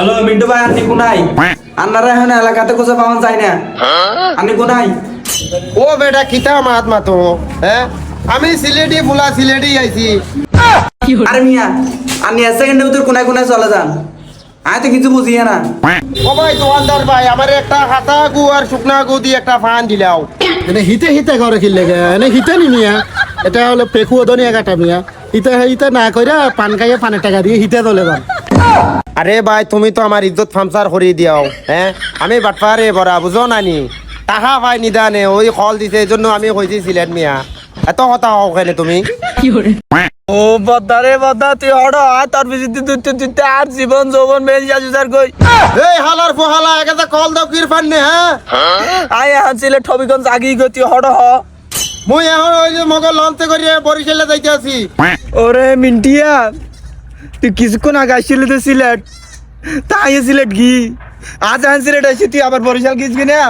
Hello Mintu ভাই আপনি কোনাই? আপনারা এখন এলাকাতে কোথাও পাওয়া যায় না। আপনি কোনাই? ও বেটা কিতা মাত মাতো হ্যাঁ আমি সিলেটি ফুলা সিলেটি আইছি। আরে মিয়া আপনি এক সেকেন্ডের ভিতর কোনায় কোনায় চলে যান। আমি তো কিছু বুঝিয়ে না। ও ভাই দোকানদার ভাই আমার একটা হাতা গু আর শুকনা গু দিয়ে একটা ফান দিলাও। এনে হিতে হিতে করে গে এনে হিতে নি মিয়া। এটা হলো পেকু ওদনীয়া কাটা মিয়া। হিতে হিতে না কইরা পান খাইয়ে পানের টাকা দিয়ে হিতে দলে যান। আরে ভাই তুমি তো আমার ইজ্জত ফামসার করে দিয়াও হ্যাঁ? আমি বাটপারে বড়া বুঝো নানি টাকা পাই নিদানে ওই কল দিছে এই জন্য আমি কইছি সিলেট মিয়া। এত কথা ওখানে তুমি? ও বদ্দা রে বদ্দা তুই হড় আয় তোর বেশি তুই তুই তুই আর জীবন যৌবন মেয়ে যাচ্ছি স্যার কই। এই হালার ফোহালা একাতে কল দাও কির ফান্নে হ্যাঁ? আয় এখন ছিলে ঠবিগঞ্জ আগি গই তুই হড় হ। মুই এখন ওই যে মগল লঞ্চে করিয়ে বরিশালে যাইতে আছি। ওরে মিন্টিয়া তুই কিছুক্ষণ আগে আসছিলি তো সিলেট। তাই সিলেট কি আজ এখন সিলেট আসছি তুই আবার বরিশাল গিয়েছিস না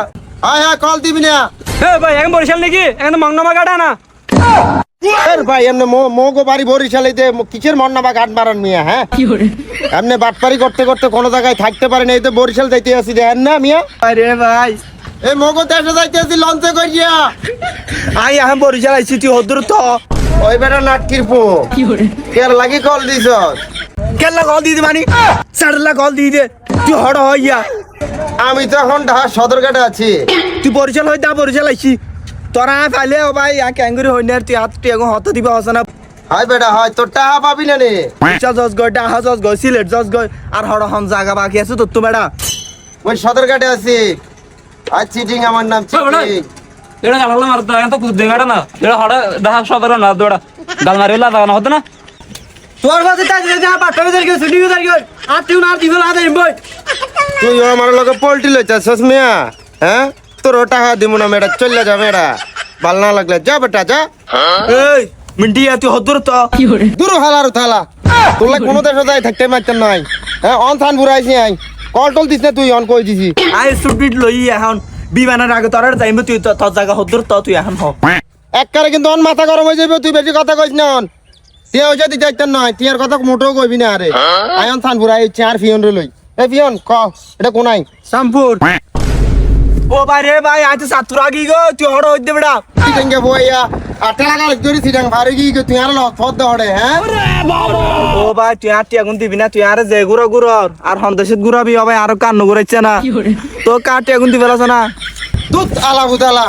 হ্যাঁ হ্যাঁ কল দিবি না। এ ভাই এখন বরিশাল নাকি? এখন মংনামা কাটা না এর ভাই এমনি মগো বাড়ি বরিশালেতে কিসের মন্না বা গান মারান মিয়া হ্যাঁ? এমনি বাটপারি করতে করতে কোনো জায়গায় থাকতে পারে না এই তো বরিশাল যাইতে আসি দেখেন না মিয়া? আরে ভাই। এই মগো দেশে যাইতে আসি লঞ্চে করিয়া। আই এখন বরিশাল আইছি তুই হদ্দুর তো ওই বেটা নাটকির পো কের লাগি কল দিছ? কেলা কল দিয়ে দে মানি সাড়লা কল দিয়ে দে। তুই হড় হইয়া আমি তো এখন ঢাকা সদরঘাটে আছি। তুই বরিশাল হই দা বরিশাল আইছি। তোরা ফাইলে ও ভাই আ ক্যাঙ্গুরি হই না তুই হাত তুই এখন হত দিবা হস না। হাই বেটা হয় তোর টাকা পাবি না রে পয়সা জজ গয় ডাহা জজ গয় সিলেট জজ গয় আর হড় হন জায়গা বাকি আছে তোর তো বেড়া ওই সদরঘাটে আছি। আর চিটিং আমার নাম চিটিং। এটা গালালা মারতো এখন তো দেখাটা না। এটা হঠাৎ দেখা সদর না দৌড়া গাল মারি লাগানো হতো না। তোর কাছে তাই যা পাঠা বেজার গেছে ছুটি বেজার গেল আর তুই না দিব না দেব বই। তুই আমার লগে পোল্ট্রি লইতেছস মিয়া হ্যাঁ? তোর টাকা দিব না মেয়েটা চলে যা মেয়েটা। ভালো না লাগলে যা বেটা যা। এই মিন্টিয়া তুই হদ্দুর তো। দূর হালার থালা তোলা কোনো দেশে যাই থাকতে মারতেন নাই। হ্যাঁ অন থান বুড়াইছি আই। কল টল দিস না তুই অন কই দিছি। আই সুবিট লই এখন। বিমানের আগে তোর যাইব তুই তোর জায়গা হদ্দুর তো তুই এখন হোক এককারে কিন্তু অন মাথা গরম হয়ে যাবে তুই বেশি কথা কইস না অন। তুই ওই যদি দেখতে নয় তুই আর কথা মোটেও কইবি না আরে। আয়ন থান আই চার ফিয়ন রে লই। এ ফিয়ন ক এটা কোনাই শ্যামপুর ও ভাই রে ভাই আজ সাতুরা গিগো তুই হড় হই দে বেড়া কেন বইয়া? ভারে কি তুই আর লত ফদ দড়ে হ্যাঁ? ও ভাই তুই আর টিয়া দিবি না? তুই আর যে গুড়ো গুড়র আর হন্দেশত গুড়াবি ও ভাই আর কান্ন গুড়াইছে না। তো কার টিয়া গুন দিবে না? দুধ আলা বুদালা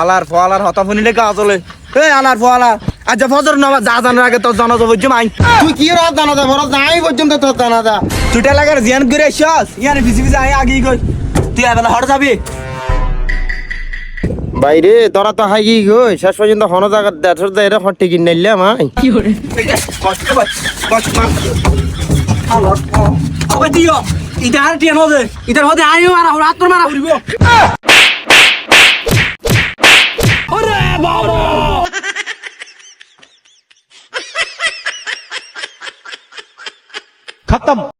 আলার ফলার হতা ফুনিলে গা চলে এই আলার ফলা আজ ফজর নামা যা জানার আগে তোর জানা যাব মাই তুই কি রাত দানা দা বড় নাই পর্যন্ত তোর দানা দা তুইটা লাগার জিয়ান করে আসছস ইয়ানে ভিজি ভিজি আগি গই। তুই এবেলা হড় যাবি? বাইরে তোরা তো হাই গো শেষ পর্যন্ত হন জায়গা দেড়শো দেড় হট্টি কিনে নিলাম আই ইটার আইও মারা মারা ওরে বাবা খতম।